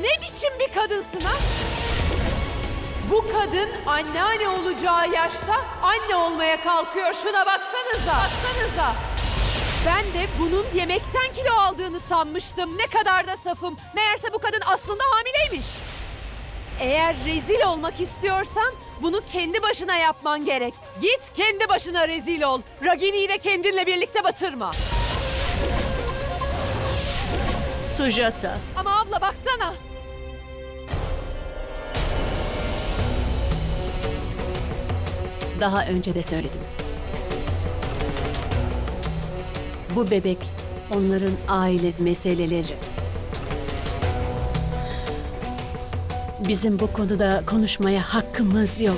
ne biçim bir kadınsın ha? Bu kadın anneanne olacağı yaşta anne olmaya kalkıyor. Şuna baksanıza. Baksanıza. Ben de bunun yemekten kilo aldığını sanmıştım. Ne kadar da safım. Meğerse bu kadın aslında hamileymiş. Eğer rezil olmak istiyorsan bunu kendi başına yapman gerek. Git kendi başına rezil ol. Ragini'yi de kendinle birlikte batırma. Sujata, Ama abla baksana. daha önce de söyledim. Bu bebek onların aile meseleleri. Bizim bu konuda konuşmaya hakkımız yok.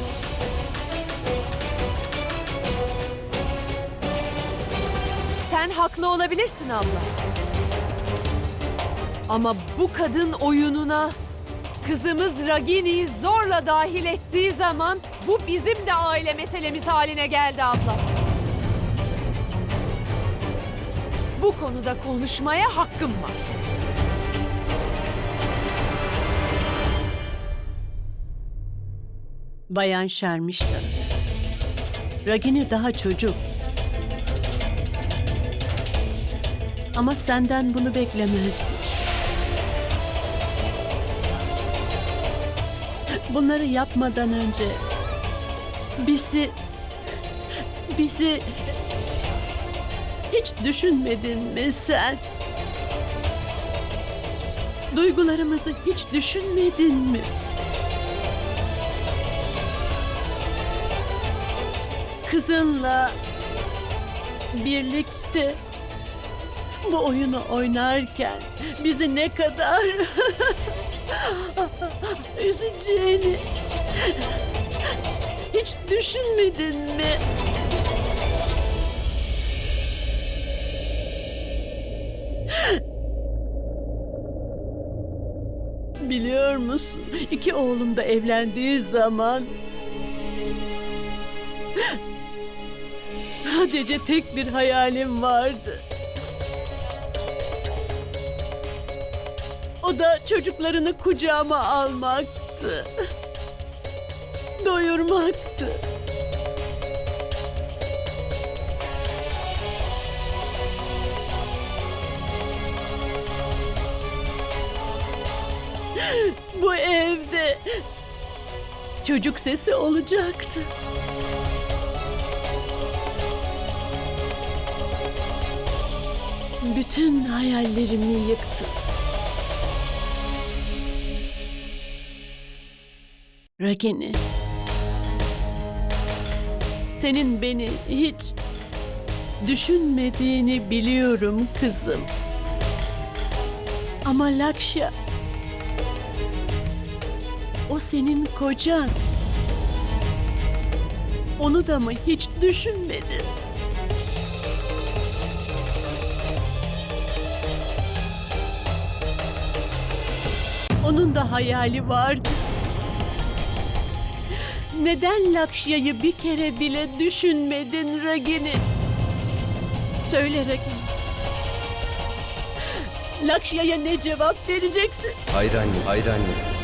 Sen haklı olabilirsin abla. Ama bu kadın oyununa kızımız Ragini'yi zorla dahil ettiği zaman bu bizim de aile meselemiz haline geldi abla. Bu konuda konuşmaya hakkım var. Bayan Şermişta. Ragini daha çocuk. Ama senden bunu beklemezdim. Bunları yapmadan önce bizi bizi hiç düşünmedin mi sen? Duygularımızı hiç düşünmedin mi? kızınla birlikte bu oyunu oynarken bizi ne kadar üzeceğini hiç düşünmedin mi? Biliyor musun? İki oğlum da evlendiği zaman Sadece tek bir hayalim vardı. O da çocuklarını kucağıma almaktı. Doyurmaktı. Bu evde çocuk sesi olacaktı. Bütün hayallerimi yıktı. Ragini. Senin beni hiç düşünmediğini biliyorum kızım. Ama Lakşa o senin kocan. Onu da mı hiç düşünmedin? Onun da hayali vardı. Neden Lakşya'yı bir kere bile düşünmedin Ragini? Söyle Ragini. Lakşya'ya ne cevap vereceksin? Hayır anne, hayır anne.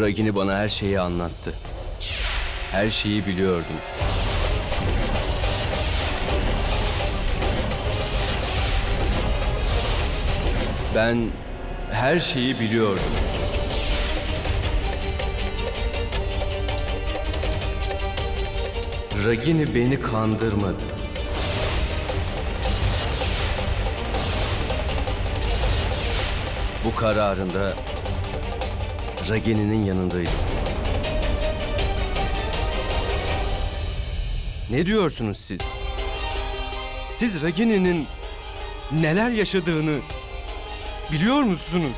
Ragini bana her şeyi anlattı. Her şeyi biliyordum. Ben her şeyi biliyordum. Ragini beni kandırmadı. Bu kararında Ragini'nin yanındaydım. Ne diyorsunuz siz? Siz Ragini'nin neler yaşadığını biliyor musunuz?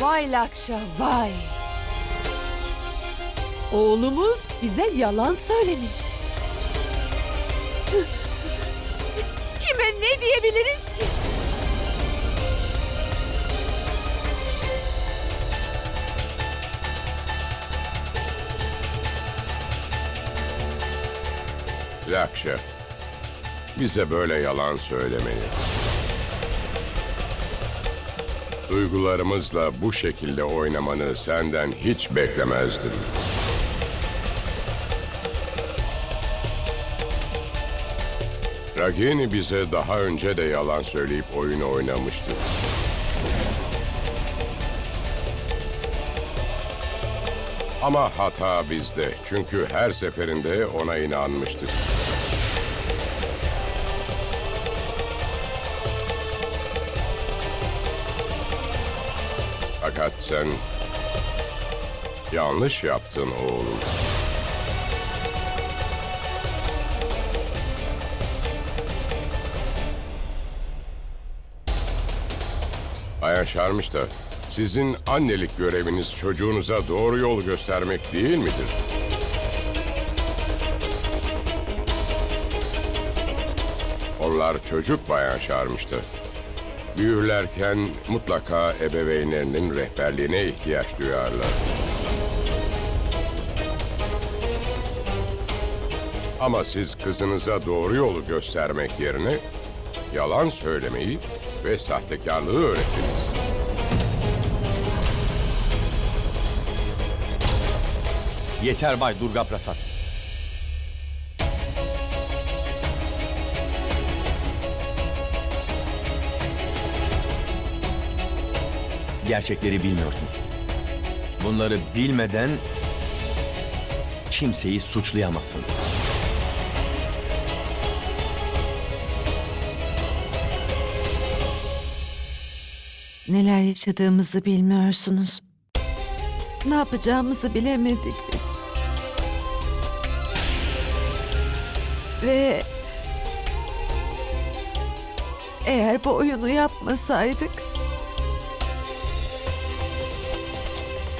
Vay Lakşa vay. Oğlumuz bize yalan söylemiş. Kime ne diyebiliriz ki? Lakşa bize böyle yalan söylemeyi. Duygularımızla bu şekilde oynamanı senden hiç beklemezdim. Ragini bize daha önce de yalan söyleyip oyunu oynamıştı. Ama hata bizde. Çünkü her seferinde ona inanmıştık. Fakat sen yanlış yaptın oğlum. Bayan Şarmış da sizin annelik göreviniz çocuğunuza doğru yol göstermek değil midir? Onlar çocuk bayan Şarmış'tı. Büyürlerken mutlaka ebeveynlerinin rehberliğine ihtiyaç duyarlar. Ama siz kızınıza doğru yolu göstermek yerine yalan söylemeyi ve sahtekarlığı öğrettiniz. Yeter Bay Durga Prasad. Gerçekleri bilmiyorsunuz. Bunları bilmeden kimseyi suçlayamazsınız. Neler yaşadığımızı bilmiyorsunuz. Ne yapacağımızı bilemedik biz. Ve eğer bu oyunu yapmasaydık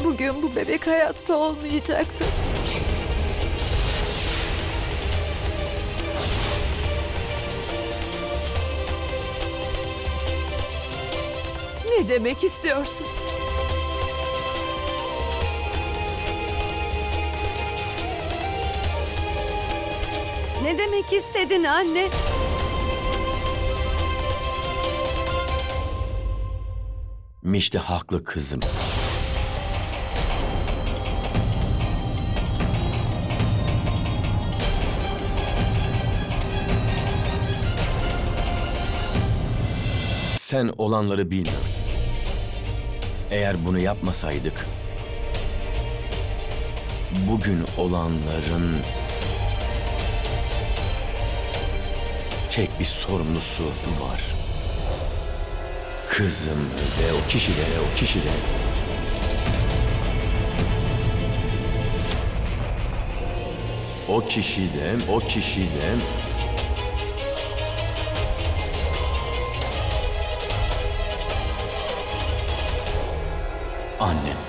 bugün bu bebek hayatta olmayacaktı. Ne demek istiyorsun? Ne demek istedin anne? Mişti haklı kızım. Sen olanları bilmiyorsun. Eğer bunu yapmasaydık, bugün olanların tek bir sorumlusu var. Kızım ve o kişi de o kişi de o kişi de o kişi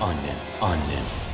annem annem